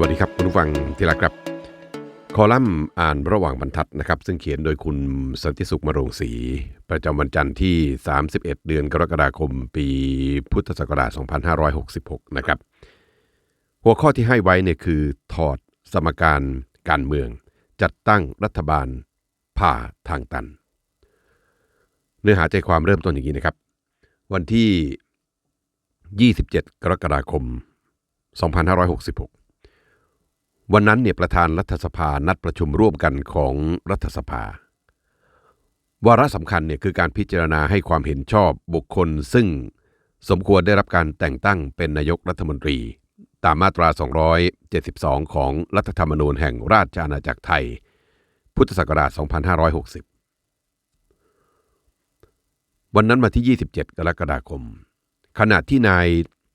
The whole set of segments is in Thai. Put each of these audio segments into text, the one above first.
วัสดีครับคุณผู้ฟังที่รักครับ คอลัมน์อ่านระหว่างบรรทัดนะครับ ซึ่งเขียนโดยคุณสันติสุขมรงศรีประจำวันจันทร์ที่ 31 เดือนกรกฎาคม ปีพุทธศักราช 2566 นะครับ หัวข้อที่ให้ไว้เนี่ยคือถอดสมการการเมือง จัดตั้งรัฐบาลผ่าทางตัน เนื้อหาใจความเริ่มต้นอย่างนี้นะครับ วันที่ 27 กรกฎาคม 2566 วันนั้นเนี่ยประธานรัฐสภานัดประชุมร่วมกันของรัฐสภา วาระสำคัญเนี่ยคือการพิจารณาให้ความเห็นชอบบุคคล ซึ่งสมควรได้รับการแต่งตั้งเป็นนายกรัฐมนตรี ตามมาตรา 272 ของรัฐธรรมนูญแห่งราชอาณาจักรไทย พุทธศักราช 2560 วันนั้นมาที่ 27 กรกฎาคม ขณะที่นาย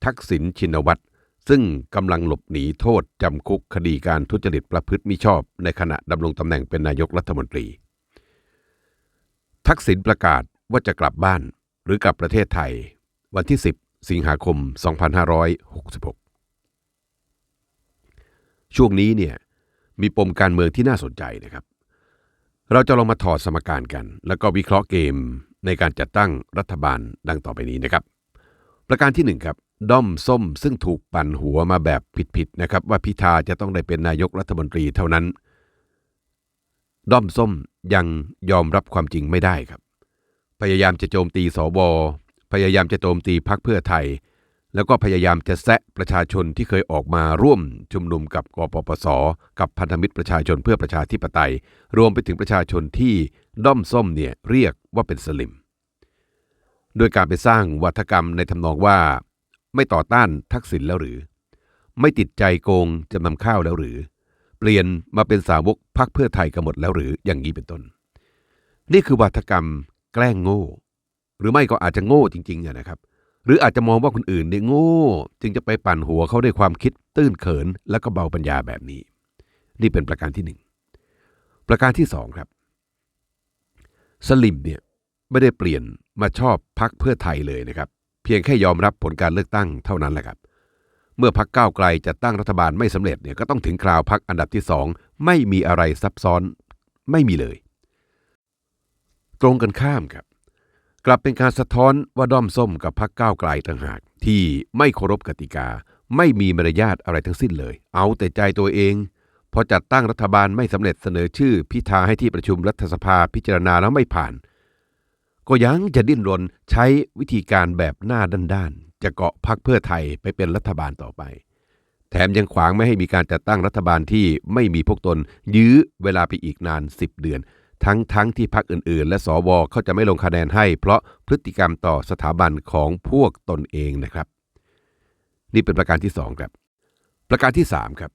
ทักษิณชินวัตร ซึ่งกำลังหลบหนีโทษจำคุกคดีการทุจริตประพฤติมิชอบ ในขณะดำรงตำแหน่งเป็นนายกรัฐมนตรี ทักษิณประกาศว่าจะกลับบ้านหรือกลับประเทศไทย วันที่ 10 สิงหาคม 2566 ช่วงนี้เนี่ยมีปมการเมืองที่น่าสนใจนะครับ เราจะลองมาถอดสมการกัน แล้วก็วิเคราะห์เกมในการจัดตั้งรัฐบาลดังต่อไปนี้นะครับ ประการที่หนึ่งครับด้อมส้มซึ่งถูกปั่นหัวมาแบบผิดๆนะครับ ว่าพิธาจะต้องได้เป็นนายกรัฐมนตรีเท่านั้น ด้อมส้มยังยอมรับความจริงไม่ได้ครับ พยายามจะโจมตีสวพยายามจะโจมตีพักเพื่อไทย แล้วก็พยายามจะแซะประชาชนที่เคยออกมาร่วมชุมนุมกับกปปส กับพันธมิตรประชาชนเพื่อประชาธิปไตย รวมไปถึงประชาชนที่ด้อมส้มเนี่ยเรียกว่าเป็นสลิม โดยการไปสร้างวัฒกรรมในทำนองว่า ไม่ต่อต้านทักษิณแล้วหรือ ไม่ติดใจโกงจำนำข้าวแล้วหรือ เปลี่ยนมาเป็นสาวกพักเพื่อไทยกันหมดแล้วหรืออย่างนี้เป็นต้น นี่คือวัฒกรรมแกล้งโง่ หรือไม่ก็อาจจะโง่จริงๆนะครับ หรืออาจจะมองว่าคนอื่นเนี่ยโง่ จึงจะไปปั่นหัวเขาด้วยความคิดตื้นเขินและก็เบาปัญญาแบบนี้ นี่เป็นประการที่หนึ่งประการที่สองครับ สลิมเนี่ย ไม่ได้เปลี่ยนมาชอบพักเพื่อไทยเลยนะครับ เพียงแค่ยอมรับผลการเลือกตั้งเท่านั้นแหละครับ เมื่อพักก้าวไกลจะตั้งรัฐบาลไม่สำเร็จเนี่ยก็ต้องถึงคราวพักอันดับที่สองไม่มีอะไรซับซ้อนไม่มีเลย ตรงกันข้ามครับ กลับเป็นการสะท้อนว่าด้อมส้มกับพักก้าวไกลต่างหาก ที่ไม่เคารพกติกา ไม่มีมารยาทอะไรทั้งสิ้นเลย เอาแต่ใจตัวเองพอจัดตั้งรัฐบาลไม่สำเร็จเสนอชื่อ พิธาให้ที่ประชุมรัฐสภาพิจารณาแล้วไม่ผ่าน ก็ยังจะดิ้นรนใช้วิธีการแบบหน้าด้านๆ จะเกาะพักเพื่อไทยไปเป็นรัฐบาลต่อไป แถมยังขวางไม่ให้มีการจัดตั้งรัฐบาลที่ไม่มีพวกตน ยื้อเวลาไปอีกนาน 10 เดือน ทั้งทั้งที่พักอื่นๆ และสวเขาจะไม่ลงคะแนนให้ เพราะพฤติกรรมต่อสถาบันของพวกตนเองนะครับ นี่เป็นประการที่สองครับ ประการที่สามครับ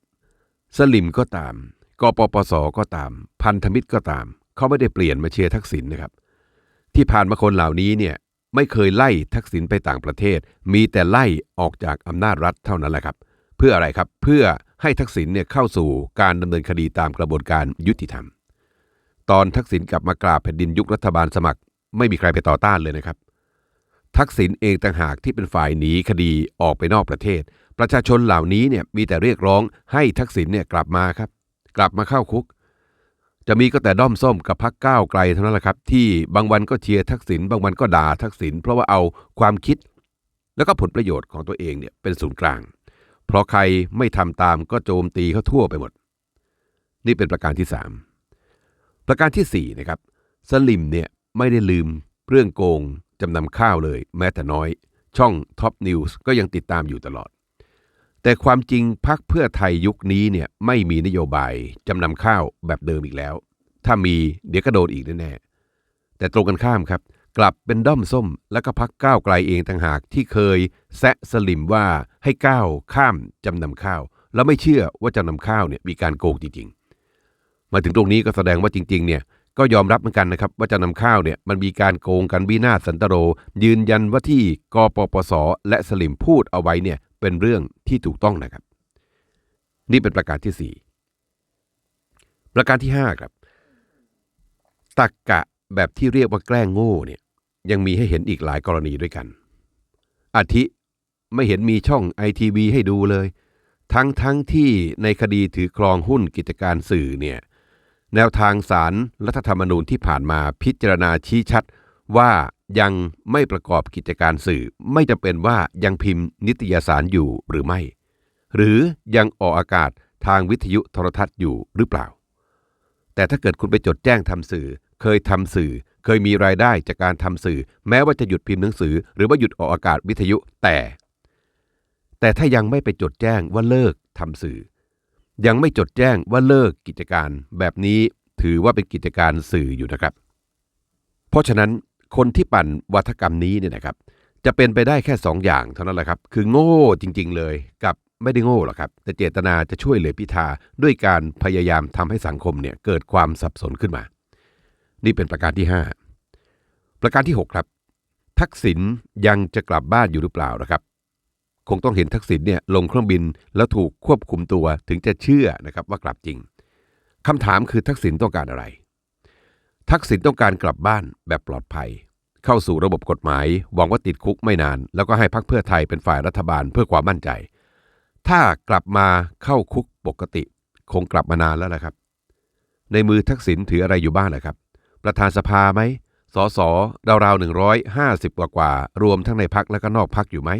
สลิมก็ตามกปปสก็ตาม พันธมิตรก็ตามเขาไม่ได้เปลี่ยนมาเชียร์ทักษิณนะครับ ที่ผ่านมาคนเหล่านี้เนี่ยไม่เคยไล่ทักษิณไปต่างประเทศ มีแต่ไล่ออกจากอำนาจรัฐเท่านั้นแหละครับ เพื่ออะไรครับเพื่อให้ทักษิณเนี่ยเข้าสู่การดำเนินคดีตามกระบวนการยุติธรรม ตอนทักษิณกลับมากราบแผ่นดินยุครัฐบาลสมัคร ไม่มีใครไปต่อต้านเลยนะครับ ทักษิณเองต่างหากที่เป็นฝ่ายหนีคดีออกไปนอกประเทศ ประชาชนเหล่านี้เนี่ยมีแต่เรียกร้องให้ทักษิณเนี่ยกลับมาครับ กลับมาเข้าคุก จะมีก็แต่ด้อมส้มกับพักก้าวไกลเท่านั้นแหละครับ ที่บางวันก็เชียร์ทักษิณบางวันก็ด่าทักษิณเพราะว่าเอาความคิด แล้วก็ผลประโยชน์ของตัวเองเนี่ยเป็นศูนย์กลาง เพราะใครไม่ทำตามก็โจมตีเขาทั่วไปหมด นี่เป็นประการที่สามประการที่สี่นะครับสลิมเนี่ยไม่ได้ลืมเรื่องโกงจำนำข้าวเลย แม้แต่น้อย ช่องท็อปนิวส์ก็ยังติดตามอยู่ตลอด แต่ความจริงพักเพื่อไทยยุคนี้เนี่ยไม่มีนโยบายจำนำข้าวแบบเดิมอีกแล้ว ถ้ามีเดี๋ยวก็โดนอีกแน่ๆแต่ตรงกันข้ามครับ กลับเป็นด้อมส้มและก็พักก้าวไกลเองต่างหากที่เคยแซะสลิมว่าให้ก้าวข้ามจำนำข้าว แล้วไม่เชื่อว่าจำนำข้าวเนี่ยมีการโกงจริงๆ มาถึงตรงนี้ก็แสดงว่าจริงๆเนี่ยก็ยอมรับเหมือนกันนะครับว่าจำนำข้าวเนี่ยมันมีการโกงกันวินาศสันตโร ยืนยันว่าที่กปปส และสลิมพูดเอาไว้เนี่ย เป็นเรื่องที่ถูกต้องนะครับ นี่เป็นประการที่สี่ประการที่ห้าครับตักกะแบบที่เรียกว่าแกล้งโง่เนี่ยยังมีให้เห็นอีกหลายกรณีด้วยกัน อาทิไม่เห็นมีช่องไอทีวีให้ดูเลย ทั้งทั้งที่ในคดีถือครองหุ้นกิจการสื่อเนี่ยแนวทางสารรัฐธรรมนูญที่ผ่านมาพิจารณาชี้ชัดว่า ยังไม่ประกอบกิจการสื่อ ไม่จำเป็นว่ายังพิมพ์นิตยสารอยู่หรือไม่ หรือยังออกอากาศทางวิทยุโทรทัศน์อยู่หรือเปล่า แต่ถ้าเกิดคุณไปจดแจ้งทำสื่อ เคยทำสื่อ เคยมีรายได้จากการทำสื่อ แม้ว่าจะหยุดพิมพ์หนังสือ หรือว่าหยุดออกอากาศวิทยุแต่ แต่ถ้ายังไม่ไปจดแจ้งว่าเลิกทำสื่อ ยังไม่จดแจ้งว่าเลิกกิจการ แบบนี้ถือว่าเป็นกิจการสื่ออยู่นะครับ เพราะฉะนั้น คนที่ปั่นวัฒกรรมนี้เนี่ยนะครับ จะเป็นไปได้แค่สองอย่างเท่านั้นแหละครับ คือโง่จริง ๆ เลยกับไม่ได้โง่หรอกครับ แต่เจตนาจะช่วยเหลือพิธาด้วยการพยายามทำให้สังคมเนี่ยเกิดความสับสนขึ้นมา นี่เป็นประการที่ 5 ประการที่ 6 ครับ ทักษิณยังจะกลับบ้านอยู่หรือเปล่านะครับ คงต้องเห็นทักษิณเนี่ยลงเครื่องบินแล้วถูกควบคุมตัวถึงจะเชื่อนะครับว่ากลับจริงคำถามคือทักษิณต้องการอะไร ทักษิณต้องการกลับบ้านแบบปลอดภัย เข้าสู่ระบบกฎหมายหวังว่าติดคุกไม่นาน แล้วก็ให้พักเพื่อไทยเป็นฝ่ายรัฐบาลเพื่อความมั่นใจ ถ้ากลับมาเข้าคุกปกติ คงกลับมานานแล้วนะครับ ในมือทักษิณถืออะไรอยู่บ้างนะครับ ประธานสภาไหมสอสอราวๆหนึ่งร้อยห้าสิบกว่ากว่า รวมทั้งในพักและก็นอกพักอยู่ไหม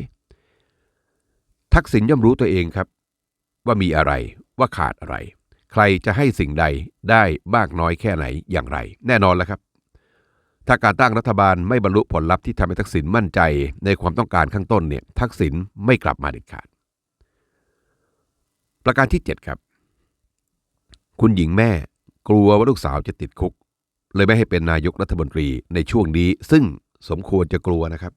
ทักษิณย่อมรู้ตัวเองครับ ว่ามีอะไรว่าขาดอะไร ใครจะให้สิ่งใดได้มากน้อยแค่ไหนอย่างไร แน่นอนแล้วครับ ถ้าการตั้งรัฐบาลไม่บรรลุผลลัพธ์ที่ทำให้ทักษิณมั่นใจในความต้องการข้างต้นเนี่ยทักษิณไม่กลับมาเด็ดขาด ประการที่ 7 ครับ คุณหญิงแม่กลัวว่าลูกสาวจะติดคุก เลยไม่ให้เป็นนายกรัฐมนตรีในช่วงนี้ ซึ่งสมควรจะกลัวนะครับ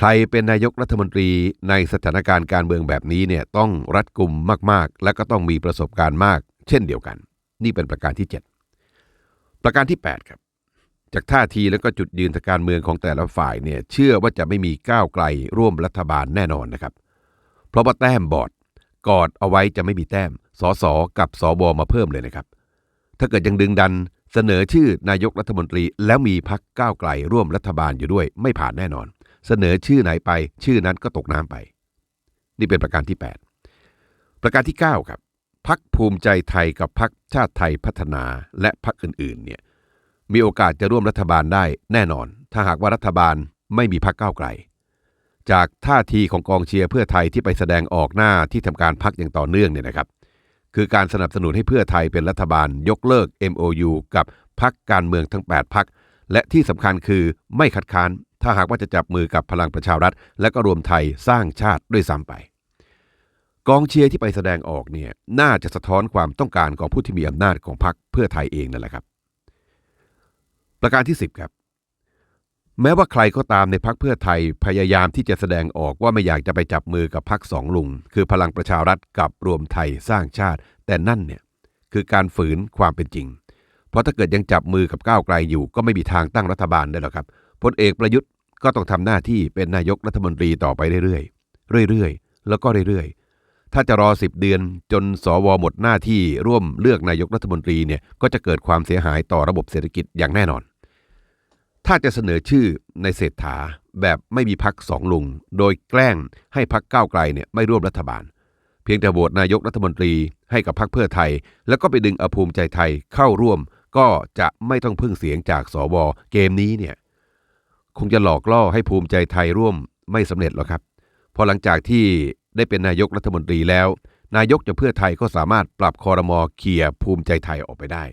ใครเป็นนายกรัฐมนตรีในสถานการณ์การเมืองแบบนี้เนี่ยต้องรัดกุมมากๆ และก็ต้องมีประสบการณ์มาก เช่นเดียวกัน นี่เป็นประการที่ 7 ประการที่ 8 ครับ จากท่าทีและก็จุดยืนทางการเมืองของแต่ละฝ่ายเนี่ยเชื่อว่าจะไม่มีก้าวไกลร่วมรัฐบาลแน่นอนนะครับ เพราะว่าแต้มบอดกอดเอาไว้จะไม่มีแต้มสสกับสบมาเพิ่มเลยนะครับ ถ้าเกิดยังดึงดันเสนอชื่อนายกรัฐมนตรี แล้วมีพักก้าวไกลร่วมรัฐบาลอยู่ด้วยไม่ผ่านแน่นอน เสนอชื่อไหนไป ชื่อนั้นก็ตกน้ำไป นี่เป็นประการที่ 8 ประการที่ 9 ครับพักภูมิใจไทยกับพักชาติไทยพัฒนาและพักอื่นๆเนี่ยมีโอกาสจะร่วมรัฐบาลได้แน่นอน ถ้าหากว่ารัฐบาลไม่มีพักก้าวไกล จากท่าทีของกองเชียร์เพื่อไทยที่ไปแสดงออกหน้าที่ทำการพักอย่างต่อเนื่องเนี่ยนะครับ คือการสนับสนุนให้เพื่อไทยเป็นรัฐบาลยกเลิก MOU กับพักการเมืองทั้ง 8 พักและที่สำคัญคือไม่คัดค้าน ถ้าหากว่าจะจับมือกับพลังประชารัฐ และก็รวมไทยสร้างชาติด้วยซ้ำไป กองเชียร์ที่ไปแสดงออกเนี่ยน่าจะสะท้อนความต้องการของผู้ที่มีอำนาจของพรรคเพื่อไทยเองนั่นแหละครับ ประการที่ 10 ครับ แม้ว่าใครก็ตามในพักเพื่อไทยพยายามที่จะแสดงออกว่าไม่อยากจะไปจับมือกับพักสองลุง คือพลังประชารัฐกับรวมไทยสร้างชาติ แต่นั่นเนี่ยคือการฝืนความเป็นจริง เพราะถ้าเกิดยังจับมือกับก้าวไกลอยู่ ก็ไม่มีทางตั้งรัฐบาลได้หรอกครับ พลเอกประยุทธ์ก็ต้องทำหน้าที่เป็นนายกรัฐมนตรีต่อไปเรื่อยๆ เรื่อยๆ แล้วก็เรื่อยๆ ถ้าจะรอ 10 เดือนจนสวหมดหน้าที่ร่วมเลือกนายกรัฐมนตรีเนี่ยก็จะเกิดความเสียหายต่อระบบเศรษฐกิจอย่างแน่นอน ถ้าจะเสนอชื่อในเศรษฐาแบบไม่มีพักสองลุง โดยแกล้งให้พักก้าวไกลเนี่ยไม่ร่วมรัฐบาล เพียงแต่โหวตนายกรัฐมนตรีให้กับพักเพื่อไทย แล้วก็ไปดึงอภูมิใจไทยเข้าร่วม ก็จะไม่ต้องพึ่งเสียงจากสวเกมนี้เนี่ย คงจะหลอกล่อให้ภูมิใจไทยร่วมไม่สำเร็จหรอกครับพอหลังจากที่ได้เป็นนายกรัฐมนตรีแล้ว นายกจากเพื่อไทยก็สามารถปรับคอรมอเคลียภูมิใจไทยออกไปได้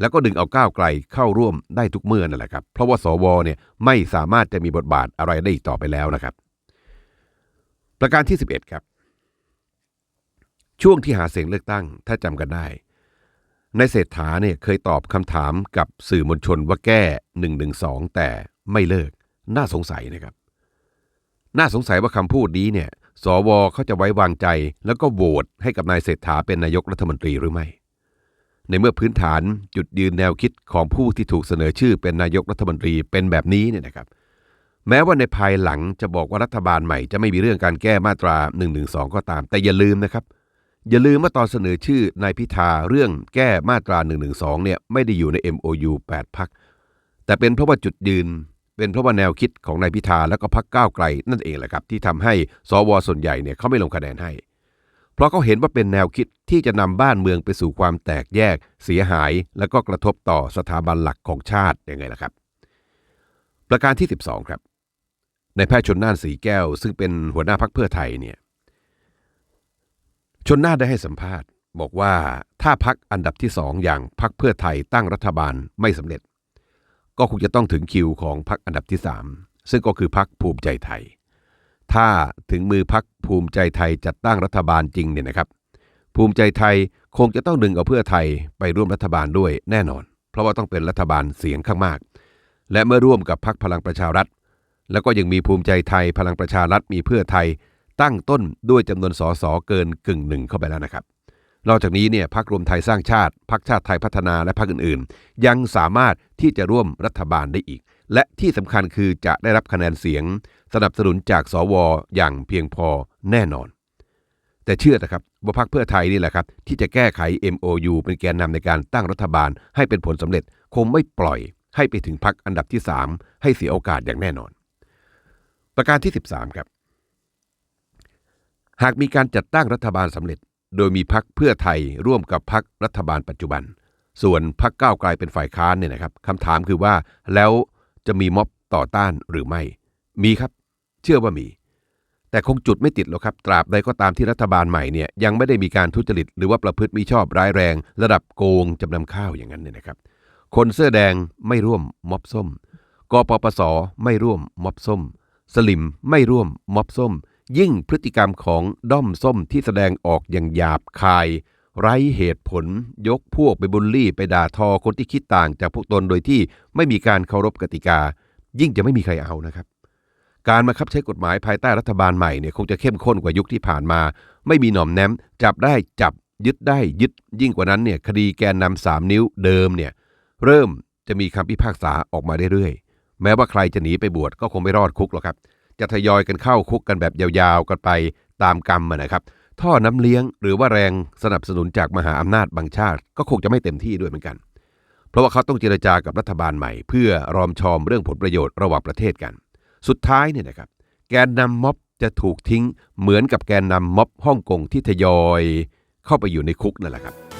แล้วก็ดึงเอาก้าวไกลเข้าร่วมได้ทุกเมื่อนั่นแหละครับ เพราะว่าสวเนี่ยไม่สามารถจะมีบทบาทอะไรได้อีกต่อไปแล้วนะครับ ประการที่ 11 ครับ ช่วงที่หาเสียงเลือกตั้งถ้าจำกันได้ในเศรษฐาเนี่ยเคยตอบคำถามกับสื่อมวลชนว่าแก้1นึแต่ไม่เลิก น่าสงสัยนะครับ น่าสงสัยว่าคำพูดนี้เนี่ย สวเขาจะไว้วางใจ แล้วก็โหวตให้กับนายเศรษฐาเป็นนายกรัฐมนตรีหรือไม่ ในเมื่อพื้นฐานจุดยืนแนวคิดของผู้ที่ถูกเสนอชื่อเป็นนายกรัฐมนตรีเป็นแบบนี้เนี่ยนะครับ แม้ว่าในภายหลังจะบอกว่ารัฐบาลใหม่จะไม่มีเรื่องการแก้มาตรา1นึก็ตาม แต่อย่าลืมนะครับอย่าลืมว่าตอนเสนอชื่อนายพิธาเรื่องแก้มาตรา1นึเนี่ยไม่ได้อยู่ใน MOU 8พักแต่เป็นเพราะว่าจุดยืน เป็นเพราะว่าแนวคิดของนายพิธาแล้วก็พักก้าวไกลนั่นเองแหละครับที่ทำให้สวส่วนใหญ่เนี่ยเขาไม่ลงคะแนนให้ เพราะเขาเห็นว่าเป็นแนวคิดที่จะนำบ้านเมืองไปสู่ความแตกแยก เสียหาย และก็กระทบต่อสถาบันหลักของชาติยังไงล่ะครับ ประการที่ 12 ครับในแพทย์ชนน่านสีแก้ว ซึ่งเป็นหัวหน้าพักเพื่อไทยเนี่ยชนน่านได้ให้สัมภาษณ์ บอกว่าถ้าพักอันดับที่สองอย่างพักเพื่อไทยตั้งรัฐบาลไม่สำเร็จ ก็คงจะต้องถึงคิวของพักอันดับที่สามซึ่งก็คือพักภูมิใจไทย ถ้าถึงมือพักภูมิใจไทยจัดตั้งรัฐบาลจริงเนี่ยนะครับ ภูมิใจไทยคงจะต้องดึงเอาเพื่อไทยไปร่วมรัฐบาลด้วยแน่นอน เพราะว่าต้องเป็นรัฐบาลเสียงข้างมาก และเมื่อร่วมกับพักพลังประชารัฐ แล้วก็ยังมีภูมิใจไทยพลังประชารัฐมีเพื่อไทย ตั้งต้นด้วยจำนวนสสเกินกึ่งหนึ่งเข้าไปแล้วนะครับ นอกจากนี้เนี่ยพักรวมไทยสร้างชาติพักชาติไทยพัฒนาและพักอื่นๆ ยังสามารถที่จะร่วมรัฐบาลได้อีก และที่สำคัญคือจะได้รับคะแนนเสียง สนับสนุนจากสวอย่างเพียงพอแน่นอน แต่เชื่อนะครับว่าพักเพื่อไทยนี่แหละครับ ที่จะแก้ไข MOU เป็นแกนนำในการตั้งรัฐบาลให้เป็นผลสำเร็จคงไม่ปล่อยให้ไปถึงพักอันดับที่ 3 ให้เสียโอกาสอย่างแน่นอน ประการที่ 13 ครับ หากมีการจัดตั้งรัฐบาลสำเร็จ โดยมีพักเพื่อไทยร่วมกับพักรัฐบาลปัจจุบัน ส่วนพักก้าวไกลเป็นฝ่ายค้านเนี่ยนะครับคำถามคือว่าแล้วจะมีม็อบต่อต้านหรือไม่ มีครับ เชื่อว่ามี แต่คงจุดไม่ติดหรอกครับ ตราบใดก็ตามที่รัฐบาลใหม่เนี่ยยังไม่ได้มีการทุจริตหรือว่าประพฤติมิชอบร้ายแรง ระดับโกงจำนำข้าวอย่างนั้นเนี่ยนะครับ คนเสื้อแดงไม่ร่วมม็อบส้มกปปสไม่ร่วมม็อบส้ม สลิมไม่ร่วมม็อบส้ม ยิ่งพฤติกรรมของด้อมส้มที่แสดงออกอย่างหยาบคาย ไร้เหตุผลยกพวกไปบุลลี่ไปด่าทอคนที่คิดต่างจากพวกตนโดยที่ไม่มีการเคารพกติกา ยิ่งจะไม่มีใครเอานะครับ การมาคับใช้กฎหมายภายใต้รัฐบาลใหม่เนี่ยคงจะเข้มข้นกว่ายุคที่ผ่านมา ไม่มีหน่อมแนมจับได้จับยึดได้ยึด ยิ่งกว่านั้นเนี่ยคดีแกนนำสามนิ้วเดิมเนี่ยเริ่มจะมีคำพิพากษาออกมาเรื่อยๆแม้ว่าใครจะหนีไปบวชก็คงไม่รอดคุกหรอกครับ จะทยอยกันเข้าคุกกันแบบยาวๆกันไปตามกรรมนะครับ ท่อน้ำเลี้ยงหรือว่าแรงสนับสนุนจากมหาอำนาจบางชาติ ก็คงจะไม่เต็มที่ด้วยเหมือนกัน เพราะว่าเขาต้องเจรจากับรัฐบาลใหม่ เพื่อรอมชอมเรื่องผลประโยชน์ระหว่างประเทศกัน สุดท้ายเนี่ยนะครับ แกนนำม็อบจะถูกทิ้งเหมือนกับแกนนำม็อบฮ่องกงที่ทยอย เข้าไปอยู่ในคุกนั่นแหละครับ